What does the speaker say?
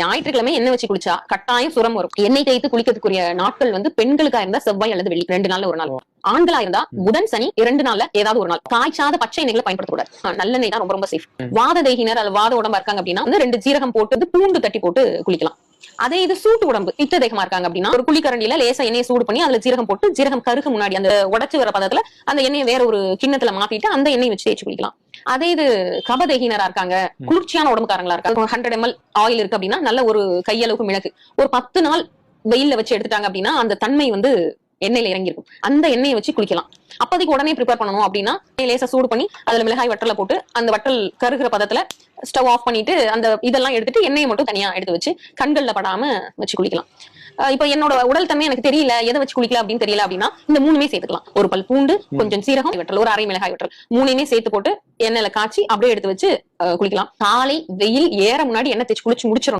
ஞாயிற்றுக்கிழமை எண்ணெய் வச்சு குளிச்சா கட்டாயம் சுரம் வரும். எண்ணெய் தேய்த்து குளிக்கிறதுக்குரிய நாட்கள் வந்து பெண்களுக்கா இருந்தா செவ்வாய் அல்லது வெள்ளி ரெண்டு நாள்ல ஒரு நாள். ஆண்களா இருந்தா புதன் சனி இரண்டு நாள்ல ஏதாவது ஒரு நாள். காய்ச்சாத பச்சை எண்ணெய்களை பயன்படுத்தக்கூடாது. நல்லெண்ணெய் தான் ரொம்ப ரொம்ப சேஃப் வாத தேகினர் அல்லது வாத உடம்பா இருக்காங்க அப்படின்னா வந்து ரெண்டு ஜீரகம் போட்டு பூண்டு தட்டி போட்டு குளிக்கலாம். அதே இது சூட்டு உடம்பு. பித்த தேகமா இருக்காங்க அப்படின்னா ஒரு குளிக்கரண்டியில லேசா எண்ணெயை சூடு பண்ணி அதுல ஜீரகம் போட்டு ஜீரகம் கருக முன்னாடி அந்த உடைச்சு வர பதத்துல அந்த எண்ணெயை வேற ஒரு கிண்ணத்துல மாத்திட்டு அந்த எண்ணெய் வச்சு தேய்ச்சி குளிக்கலாம். அதே இது கபதேகினரா இருக்காங்க குளிர்ச்சியான உடம்புக்காரங்களா இருக்காங்க. ஹண்ட்ரட் எம்எல் ஆயில் இருக்கு அப்படின்னா நல்ல ஒரு கையளவுக்கு மிளகு. ஒரு பத்து நாள் வெயில்ல வச்சு எடுத்துட்டாங்க அப்படின்னா அந்த தன்மை வந்து எண்ணெயில இறங்கி இருக்கும் அந்த எண்ணெயை வச்சு குளிக்கலாம். அப்போதைக்கு உடனே ப்ரிப்பேர் பண்ணணும் அப்படின்னா லேசா சூடு பண்ணி அதுல மிளகாய் வட்டல போட்டு அந்த வட்டல் கருகிற பதத்துல ஸ்டவ் ஆஃப் பண்ணிட்டு அந்த இதெல்லாம் எடுத்துட்டு எண்ணெயை மட்டும் தனியா எடுத்து வச்சு கண்கள்ல படாம வச்சு குளிக்கலாம். இப்ப என்னோட உடல் தன்மை எனக்கு தெரியல எதை வச்சு குளிக்கல அப்படின்னு தெரியல அப்படின்னா இந்த மூணுமே சேர்த்துக்கலாம். ஒரு பல் பூண்டு கொஞ்சம் சீரகம் வட்டல் ஒரு அரை மிளகாய் வட்டல் மூணையுமே சேர்த்து போட்டு எண்ணெயில காய்ச்சி அப்படியே எடுத்து வச்சு குளிக்கலாம். காலை வெயில் ஏற முன்னாடி எண்ணெய் தேய்ச்சி குளிச்சு முடிச்சிடணும்.